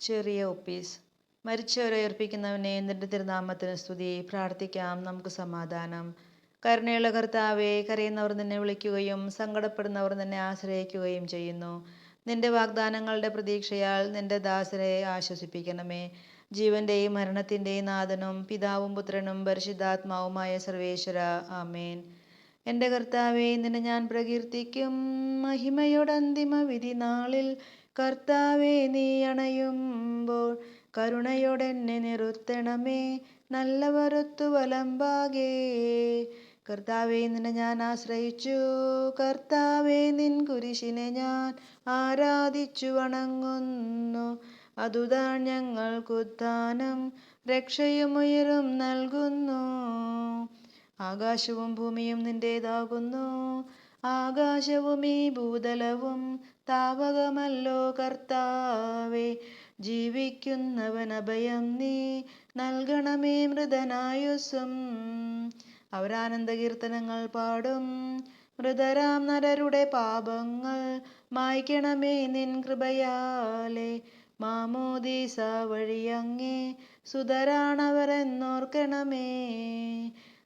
ചെറിയ ഒപ്പീസ്. മരിച്ചവരെ ഉയർപ്പിക്കുന്നവനെ നിന്റെ തിരുനാമത്തിന് സ്തുതി. പ്രാർത്ഥിക്കാം നമുക്ക് സമാധാനം. കരുണയുള്ള കർത്താവെ കരയുന്നവർ നിന്നെ വിളിക്കുകയും സങ്കടപ്പെടുന്നവർ നിന്നെ ആശ്രയിക്കുകയും ചെയ്യുന്നു. നിന്റെ വാഗ്ദാനങ്ങളുടെ പ്രതീക്ഷയാൽ നിന്റെ ദാസരെ ആശ്വസിപ്പിക്കണമേ. ജീവന്റെയും മരണത്തിന്റെയും നാഥനും പിതാവും പുത്രനും പരിശുദ്ധാത്മാവുമായ സർവേശ്വര. ആമേൻ. എന്റെ കർത്താവെ നിന്നെ ഞാൻ പ്രകീർത്തിക്കും മഹിമയുടെ അന്തിമ വിധി നാളിൽ കർത്താവെ നീ അണയുമ്പോൾ കരുണയോടെന്നെ നിറുത്തണമേ. നല്ല വറുത്തു വലമ്പാകേ. കർത്താവെ നിന്നെ ഞാൻ ആശ്രയിച്ചു. കർത്താവെ നിൻ കുരിശിനെ ഞാൻ ആരാധിച്ചു വണങ്ങുന്നു. അതുതാൻ ഞങ്ങൾക്കുദ്ധാനം രക്ഷയും ഉയരും നൽകുന്നു. ആകാശവും ഭൂമിയും നിന്റേതാകുന്നു. ആകാശവും ഈ ഭൂതലവും താവകമല്ലോ കർത്താവേ ജീവിക്കുന്നവൻ അഭയം നീ നൽകണമേ മൃതനായുസും അവരാനന്ദ കീർത്തനങ്ങൾ പാടും മൃതരാം നരരുടെ പാപങ്ങൾ മായ്ക്കണമേ നിൻ കൃപയാലെ. മാമോദീസ വഴിയങ്ങേ സുതരാണവരെന്നോർക്കണമേ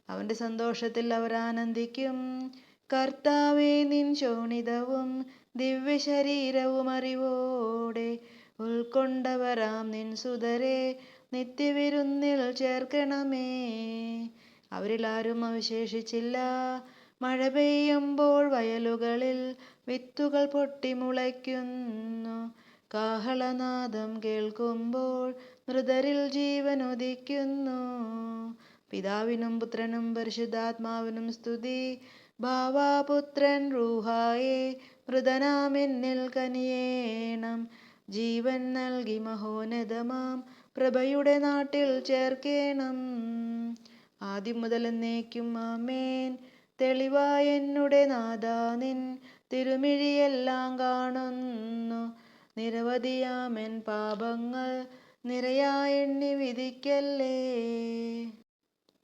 അവന്റെ സന്തോഷത്തിൽ അവരാനന്ദിക്കും കർത്താവേ നിൻ ശോണിതവും ദിവ്യശരീരവും അറിവോടെ ഉൾക്കൊണ്ടവരാം നിൻ സുതരെ. നിത്യവിരുന്നിൽ ചേർക്കണമേ. അവരിൽ ആരും അവശേഷിച്ചില്ല. മഴ പെയ്യുമ്പോൾ വയലുകളിൽ വിത്തുകൾ പൊട്ടിമുളയ്ക്കുന്നു കാഹളനാദം കേൾക്കുമ്പോൾ മൃതരിൽ ജീവൻ ഉദിക്കുന്നു. പിതാവിനും പുത്രനും പരിശുദ്ധാത്മാവിനും സ്തുതി. ഭാവാപുത്രൻ റൂഹായെ മൃതനാമെന്നിൽ കനിയേണം. ജീവൻ നൽകി മഹോന്നതമാം പ്രഭയുടെ നാട്ടിൽ ചേർക്കേണം. ആദ്യം മുതൽ എന്നേക്കും ആമേൻ. തെളിവായെന്നുടെ നാദാ നിൻ തിരുമിഴിയെല്ലാം കാണുന്നു. നിരവധിയാമൻ പാപങ്ങൾ നിരയായെണ്ണി വിധിക്കല്ലേ.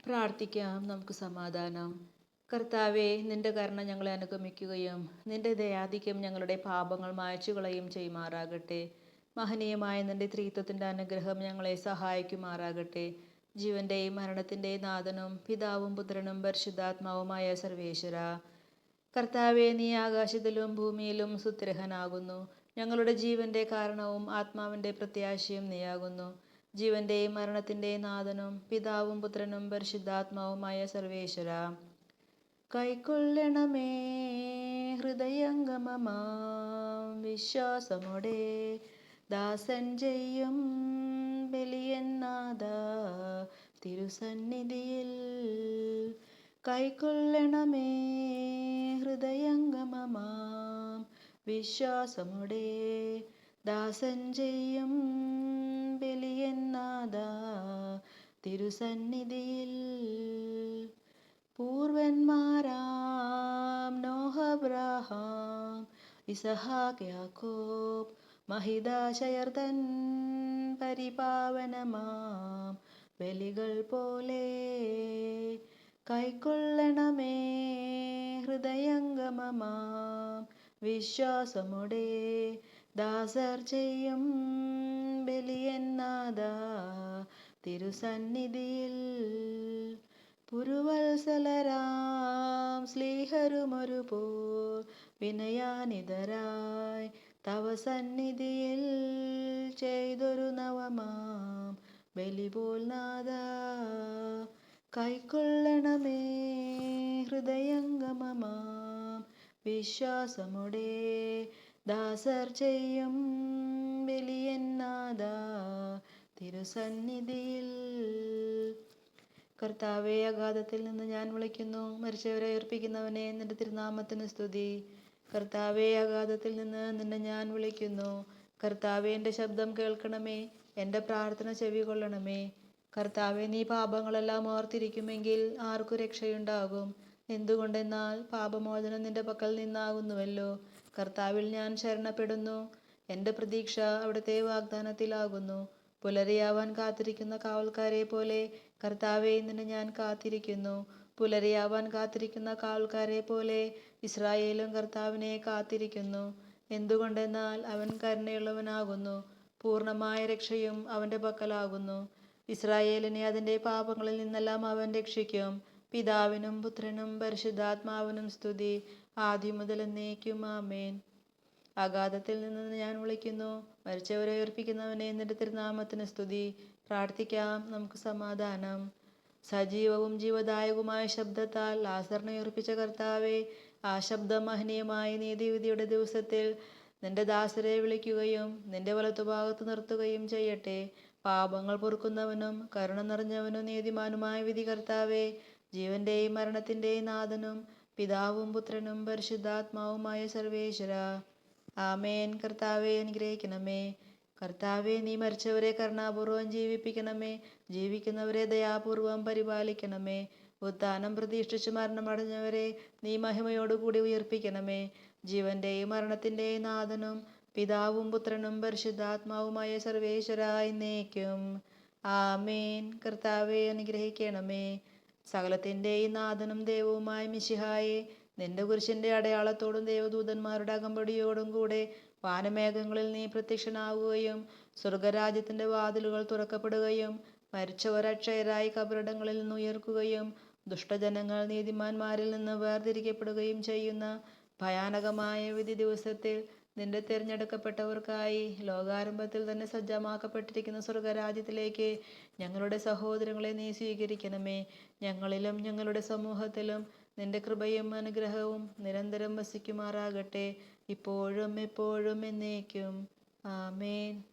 പ്രാർത്ഥിക്കാം നമുക്ക് സമാധാനം. കർത്താവെ നിന്റെ കരുണ ഞങ്ങളെ അനുഗമിക്കുകയും നിന്റെ ദയാധിക്യം ഞങ്ങളുടെ പാപങ്ങൾ മായച്ചുകളയും ചെയ്യുമാറാകട്ടെ. മഹനീയമായ നിന്റെ ത്രീത്വത്തിന്റെ അനുഗ്രഹം ഞങ്ങളെ സഹായിക്കുമാറാകട്ടെ. ജീവന്റെയും മരണത്തിന്റെയും നാഥനും പിതാവും പുത്രനും പരിശുദ്ധാത്മാവുമായ സർവേശ്വര. കർത്താവെ നീ ആകാശത്തിലും ഭൂമിയിലും സുത്രഹനാകുന്നു ഞങ്ങളുടെ ജീവന്റെ കാരണവും ആത്മാവിന്റെ പ്രത്യാശയും നീയാകുന്നു. ജീവന്റെയും മരണത്തിന്റെയും നാഥനും പിതാവും പുത്രനും പരിശുദ്ധാത്മാവുമായ സർവേശ്വര. കൈക്കൊള്ളണമേ. ഹൃദയംഗമമാം വിശ്വാസമോടെ. ദാസൻ ചെയ്യും ബലിയന്നാഥ തിരുസന്നിധിയിൽ. കൈക്കൊള്ളണമേ ഹൃദയംഗമമാം വിശ്വാസമുടെ. ദാസൻ ചെയ്യും ബലിയന്നാഥ തിരുസന്നിധിയിൽ. പൂർവന്മാരാം നോഹബ്രഹാം ഇസഹാക്ക് യാക്കോബ് മഹിതാശയർതൻ പരിപാവനമാം ബലികൾ പോലെ കൈക്കൊള്ളണമേ ഹൃദയംഗമമാം വിശ്വാസമുടെ ദാസർ ചെയ്യും ബലിയന്നാഥ തിരുസന്നിധിയിൽ. പുരുവത്സലരാം സ്ലീഹരുമൊരുപോൽ വിനയാനിതരായി തവ സന്നിധിയിൽ ചെയ്തൊരു നവമാം ബലിപോൽ നാഥ കൈക്കൊള്ളണമേ ഹൃദയംഗമമാം വിശ്വാസമുടെ. ദാസർ ചെയ്യും ബലിയന്നാഥ തിരുസന്നിധിയിൽ കർത്താവെ അഗാധത്തിൽ നിന്ന് ഞാൻ വിളിക്കുന്നു. മരിച്ചവരെ ഉയർപ്പിക്കുന്നവനെ നിന്റെ തിരുനാമത്തിന് സ്തുതി. കർത്താവെ അഗാധത്തിൽ നിന്ന് നിന്നെ ഞാൻ വിളിക്കുന്നു. കർത്താവെ എന്റെ ശബ്ദം കേൾക്കണമേ. എന്റെ പ്രാർത്ഥന ചെവികൊള്ളണമേ. കർത്താവെ നീ പാപങ്ങളെല്ലാം ഓർത്തിരിക്കുമെങ്കിൽ ആർക്കു രക്ഷയുണ്ടാകും. എന്തുകൊണ്ടെന്നാൽ പാപമോചനം നിന്റെ പക്കൽ നിന്നാകുന്നുവല്ലോ. കർത്താവിൽ ഞാൻ ശരണപ്പെടുന്നു. എന്റെ പ്രതീക്ഷ അവിടുത്തെ വാഗ്ദാനത്തിലാകുന്നു. പുലരിയാവാൻ കാത്തിരിക്കുന്ന കാവൽക്കാരെ പോലെ കർത്താവെ നിന്നെ ഞാൻ കാത്തിരിക്കുന്നു. പുലരിയാവാൻ കാത്തിരിക്കുന്ന കാവൽക്കാരെ പോലെ ഇസ്രായേലും കർത്താവിനെ കാത്തിരിക്കുന്നു. എന്തുകൊണ്ടെന്നാൽ അവൻ കരുണയുള്ളവനാകുന്നു പൂർണമായ രക്ഷയും അവന്റെ പക്കലാകുന്നു. ഇസ്രായേലിനെ അതിന്റെ പാപങ്ങളിൽ നിന്നെല്ലാം അവൻ രക്ഷിക്കും. പിതാവിനും പുത്രനും പരിശുദ്ധാത്മാവിനും സ്തുതി ആദ്യം മുതൽ എന്നേക്കും ആമേൻ. അഗാധത്തിൽ നിന്ന് ഞാൻ വിളിക്കുന്നു. മരിച്ചവരെ ഉയർപ്പിക്കുന്നവനെ നിന്റെ തിരുനാമത്തിന് സ്തുതി. പ്രാർത്ഥിക്കാം. നമുക്ക് സമാധാനം. സജീവവും ജീവദായകവുമായ ശബ്ദത്താൽ ലാസറിനെ ഉയർപ്പിച്ച കർത്താവെ ആ ശബ്ദം മഹനീയമായ നീതിവിധിയുടെ ദിവസത്തിൽ നിന്റെ ദാസരെ വിളിക്കുകയും നിന്റെ വലത്തുഭാഗത്ത് നിർത്തുകയും ചെയ്യട്ടെ. പാപങ്ങൾ പൊറുക്കുന്നവനും കരുണ നിറഞ്ഞവനും നീതിമാനുമായ വിധി കർത്താവെ ജീവന്റെയും മരണത്തിന്റെയും നാഥനും പിതാവും പുത്രനും പരിശുദ്ധാത്മാവുമായ സർവേശ്വര. ആമേൻ. കർത്താവെ അനുഗ്രഹിക്കണമേ. കർത്താവെ നീ മരിച്ചവരെ കരുണാപൂർവം ജീവിപ്പിക്കണമേ. ജീവിക്കുന്നവരെ ദയാപൂർവം പരിപാലിക്കണമേ. ഉത്ഥാനം പ്രതീക്ഷിച്ച് മരണമടഞ്ഞവരെ നീ മഹിമയോടുകൂടി ഉയർപ്പിക്കണമേ. ജീവന്റെയും മരണത്തിന്റെയും നാഥനും പിതാവും പുത്രനും പരിശുദ്ധാത്മാവുമായ സർവേശ്വരായി നീക്കും ആമേൻ. കർത്താവെ അനുഗ്രഹിക്കണമേ. സകലത്തിന്റെയും നാഥനും ദൈവവുമായ മിശിഹായെ നിന്റെ കുരിശിന്റെ അടയാളത്തോടും ദേവദൂതന്മാരുടെ അകമ്പടിയോടും കൂടെ വാനമേഘങ്ങളിൽ നീ പ്രത്യക്ഷനാവുകയും സ്വർഗരാജ്യത്തിന്റെ വാതിലുകൾ തുറക്കപ്പെടുകയും മരിച്ചവർ അക്ഷയരായി കബറിടങ്ങളിൽ നിന്ന് ഉയർക്കുകയും ദുഷ്ടജനങ്ങൾ നീതിമാന്മാരിൽ നിന്ന് വേർതിരിക്കപ്പെടുകയും ചെയ്യുന്ന ഭയാനകമായ വിധി ദിവസത്തിൽ നിന്റെ തിരഞ്ഞെടുക്കപ്പെട്ടവർക്കായി ലോകാരംഭത്തിൽ തന്നെ സജ്ജമാക്കപ്പെട്ടിരിക്കുന്ന സ്വർഗരാജ്യത്തിലേക്ക് ഞങ്ങളുടെ സഹോദരങ്ങളെ നീ സ്വീകരിക്കണമേ. ഞങ്ങളിലും ഞങ്ങളുടെ സമൂഹത്തിലും നിന്റെ കൃപയും അനുഗ്രഹവും നിരന്തരം വസിക്കുമാറാകട്ടെ. ഇപ്പോഴും എപ്പോഴും എന്നേക്കും. ആമേൻ.